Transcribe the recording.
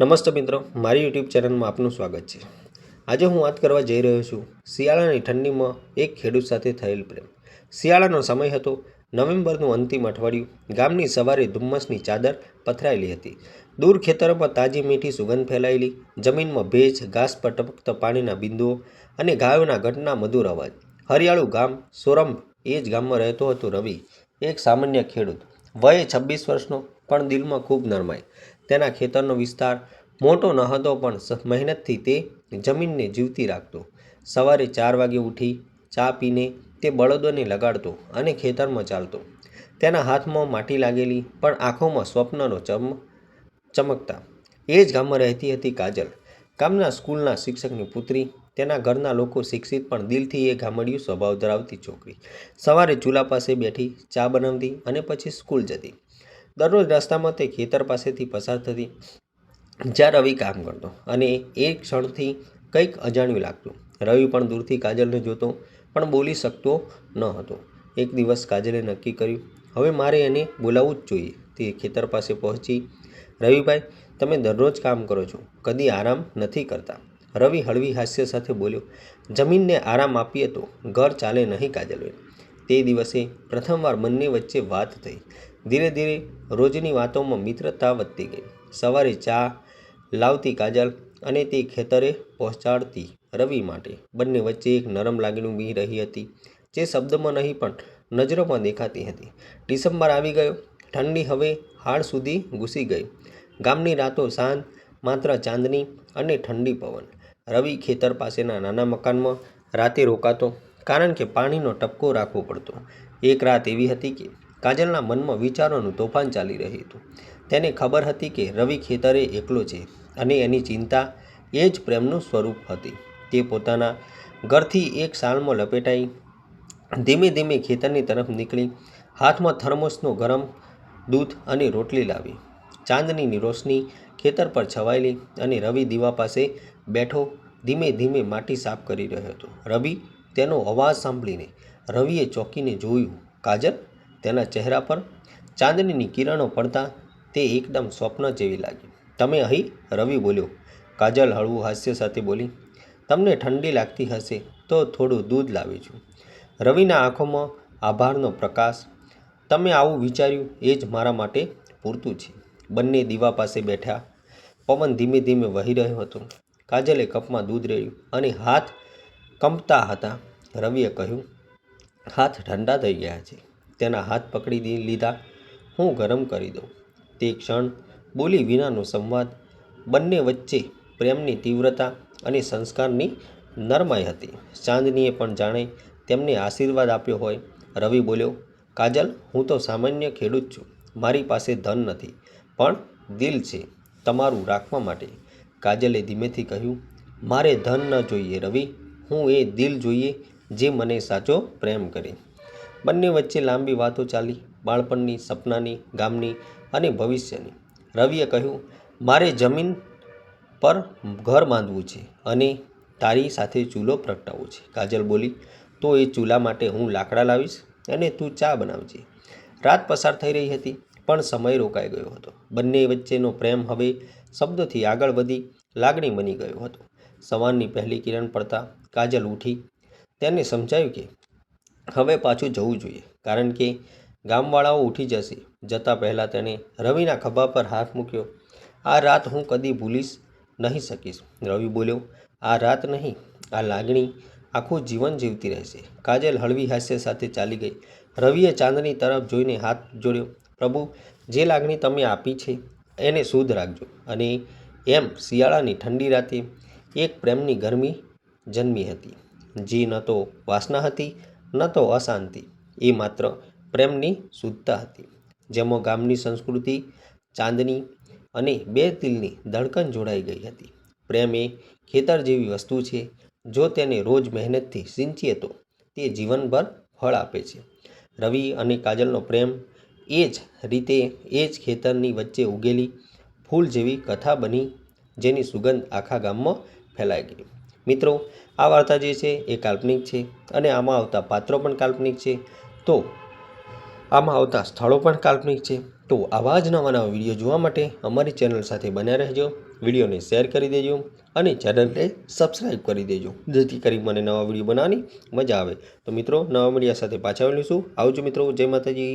નમસ્તે મિત્રો, મારી યુટ્યુબ ચેનલમાં આપનું સ્વાગત છે. આજે હું વાત કરવા જઈ રહ્યો છું શિયાળાની ઠંડીમાં એક ખેડૂત સાથે થયેલ પ્રેમ. શિયાળાનો સમય હતો, નવેમ્બરનું અંતિમ અઠવાડિયું, ગામની સવારે ધુમ્મસની ચાદર પથરાયેલી હતી. દૂર ખેતરોમાં તાજી મીઠી સુગંધ ફેલાયેલી, જમીનમાં ભેજ, ઘાસ પર ટપકતા પાણીના બિંદુઓ અને ગાયોના ઘટના મધુર અવાજ. હરિયાળું ગામ, સોરંભ, એ જ ગામમાં રહેતો હતો રવિ, એક સામાન્ય ખેડૂત. વયે છવ્વીસ વર્ષનો, પણ દિલમાં ખૂબ નરમાઈ. તેના ખેતરનો વિસ્તાર મોટો ન હતો પણ મહેનતથી તે જમીનને જીવતી રાખતો. સવારે ચાર વાગે ઉઠી ચા પીને તે બળદોને લગાડતો અને ખેતરમાં ચાલતો. તેના હાથમાં માટી લાગેલી પણ આંખોમાં સ્વપ્નનો ચમ ચમકતા. એ જ ગામમાં રહેતી હતી કાજલ. ગામના સ્કૂલના શિક્ષકની પુત્રી, તેના ઘરના લોકો શિક્ષિત પણ દિલથી એ ગામડિયું સ્વભાવ ધરાવતી છોકરી. સવારે ચૂલા પાસે બેઠી ચા બનાવતી અને પછી સ્કૂલ જતી. દરરોજ રસ્તામાં તે ખેતર પાસેથી પસાર થતી જ્યાં રવિ કામ કરતો અને એ ક્ષણથી કંઈક અજાણ્યું લાગતું. રવિ પણ દૂરથી કાજલને જોતો પણ બોલી શકતો ન હતો. એક દિવસ કાજલે નક્કી કર્યું, હવે મારે એને બોલાવવું જ જોઈએ. તે ખેતર પાસે પહોંચી, રવિભાઈ, તમે દરરોજ કામ કરો છો, કદી આરામ નથી કરતા. રવિ હળવી હાસ્ય સાથે બોલ્યો, જમીનને આરામ આપીએ તો ઘર ચાલે નહીં કાજલબેન. તે દિવસે પ્રથમવાર બંને વચ્ચે વાત થઈ. ધીરે ધીરે રોજની વાતોમાં મિત્રતા વધતી ગઈ. સવારે ચા લાવતી કાજલ અને તે ખેતરે પહોંચાડતી રવિ માટે. બંને વચ્ચે એક નરમ લાગણી બી રહી હતી, જે શબ્દમાં નહીં પણ નજરોમાં દેખાતી હતી. ડિસેમ્બર આવી ગયો. ઠંડી હવે હાડ સુધી ઘૂસી ગઈ. ગામની રાતો શાંત, માત્ર ચાંદની અને ઠંડી પવન. રવિ ખેતર પાસેના નાના મકાનમાં રાતે રોકાતો, કારણ કે પાણીનો ટપકો રાખવો પડતો. એક રાત એવી હતી કે કાજલના મનમાં વિચારોનું તોફાન ચાલી રહ્યું હતું. તેને ખબર હતી કે રવિ ખેતરે એકલો છે અને એની ચિંતા એ જ પ્રેમનું સ્વરૂપ હતી. તે પોતાના ઘરથી એક સાલમાં લપેટાઈ ધીમે ધીમે ખેતરની તરફ નીકળી, હાથમાં થર્મોસનો ગરમ દૂધ અને રોટલી લાવી. ચાંદનીની રોશની ખેતર પર છવાયેલી અને રવિ દીવા પાસે બેઠો ધીમે ધીમે માટી સાફ કરી રહ્યો હતો. રવિ તેનો અવાજ સાંભળીને રવિએ ચોંકીને જોયું, કાજલ તેના ચહેરા પર ચાંદનીની કિરણો પડતા તે એકદમ સ્વપ્ન જેવી લાગી. તમે અહીં? રવિ બોલ્યો. કાજલ હળવું હાસ્ય સાથે બોલી, તમને ઠંડી લાગતી હશે તો થોડું દૂધ લાવી છું. રવિના આંખોમાં આભારનો પ્રકાશ. તમે આવું વિચાર્યું એ જ મારા માટે પૂરતું છે. બંને દીવા પાસે બેઠા. પવન ધીમે ધીમે વહી રહ્યો હતો. કાજલે કપમાં દૂધ રેડ્યું અને હાથ કંપતા હતા. રવિએ કહ્યું, હાથ ઠંડા થઈ ગયા છે. તેના હાથ પકડી લીધા. હું ગરમ કરી દઉં. તે ક્ષણ બોલી વિનાનો સંવાદ બંને વચ્ચે પ્રેમની તીવ્રતા અને સંસ્કારની નરમાઈ હતી. ચાંદનીએ પણ જાણે તેમને આશીર્વાદ આપ્યો હોય. રવિ બોલ્યો, કાજલ, હું તો સામાન્ય ખેડૂત છું. મારી પાસે ધન નથી, પણ દિલ છે તમારું રાખવા માટે. કાજલે ધીમેથી કહ્યું, મારે ધન ન જોઈએ રવિ. હું એ દિલ જોઈએ જે મને સાચો પ્રેમ કરે. બંને વચ્ચે લાંબી વાતો ચાલી, બાળપણની, સપનાની, ગામની અને ભવિષ્યની. રવિએ કહ્યું, મારે જમીન પર ઘર બાંધવું છે અને તારી સાથે ચૂલો પ્રગટાવવો છે. કાજલ બોલી, તો એ ચૂલા માટે હું લાકડા લાવીશ અને તું ચા બનાવજે. રાત પસાર થઈ રહી હતી, પણ સમય રોકાઈ ગયો હતો. બંને વચ્ચેનો પ્રેમ હવે શબ્દથી આગળ વધી લાગણી બની ગયો હતો. સવારની પહેલી કિરણ પડતા કાજલ ઉઠી. તેને સમજાયું કે હવે પાછું જવું જોઈએ. કારણ કે ગામવાળાઓ ઉઠી જશે. જતાં પહેલાં તેણે રવિના ખભા પર હાથ મૂક્યો. આ રાત હું કદી ભૂલીશ નહીં શકીશ. રવિ બોલ્યો, આ રાત નહીં, આ લાગણી આખું જીવન જીવતી રહેશે. કાજલ હળવી હાસ્ય સાથે ચાલી ગઈ. રવિએ ચાંદની તરફ જોઈને હાથ જોડ્યો, પ્રભુ, જે લાગણી તમે આપી છે એને શુદ્ધ રાખજો. અને એમ શિયાળાની ઠંડી રાતે એક પ્રેમની ગરમી જન્મી હતી. જે ન તો વાસના હતી ન તો અશાંતિ, એ માત્ર પ્રેમની શુદ્ધતા હતી. જેમાં ગામની સંસ્કૃતિ, ચાંદની અને બે તિલની ધડકન જોડાઈ ગઈ હતી. પ્રેમ એ ખેતર જેવી વસ્તુ છે, જો તેને રોજ મહેનતથી સિંચીએ તો તે જીવનભર ફળ આપે છે. રવિ અને કાજલનો પ્રેમ એ જ રીતે એ જ ખેતરની વચ્ચે ઉગેલી ફૂલ જેવી કથા બની, જેની સુગંધ આખા ગામમાં ફેલાઈ ગઈ. મિત્રો, આ વાર્તા જે છે એ કાલ્પનિક છે અને આમાં આવતા પાત્રો પણ કાલ્પનિક છે. તો આમાં આવતા સ્થળો પણ કાલ્પનિક છે. તો આવા જ નવા નવા વીડિયો જોવા માટે અમારી ચેનલ સાથે બન્યા રહેજો. વિડીયોને શેર કરી દેજો અને ચેનલને સબસ્ક્રાઈબ કરી દેજો. જેથી કરી મને નવા વીડિયો બનાવવાની મજા આવે. તો મિત્રો, નવા મીડિયા સાથે પાછા મળીશું આવજો મિત્રો, જય માતાજી.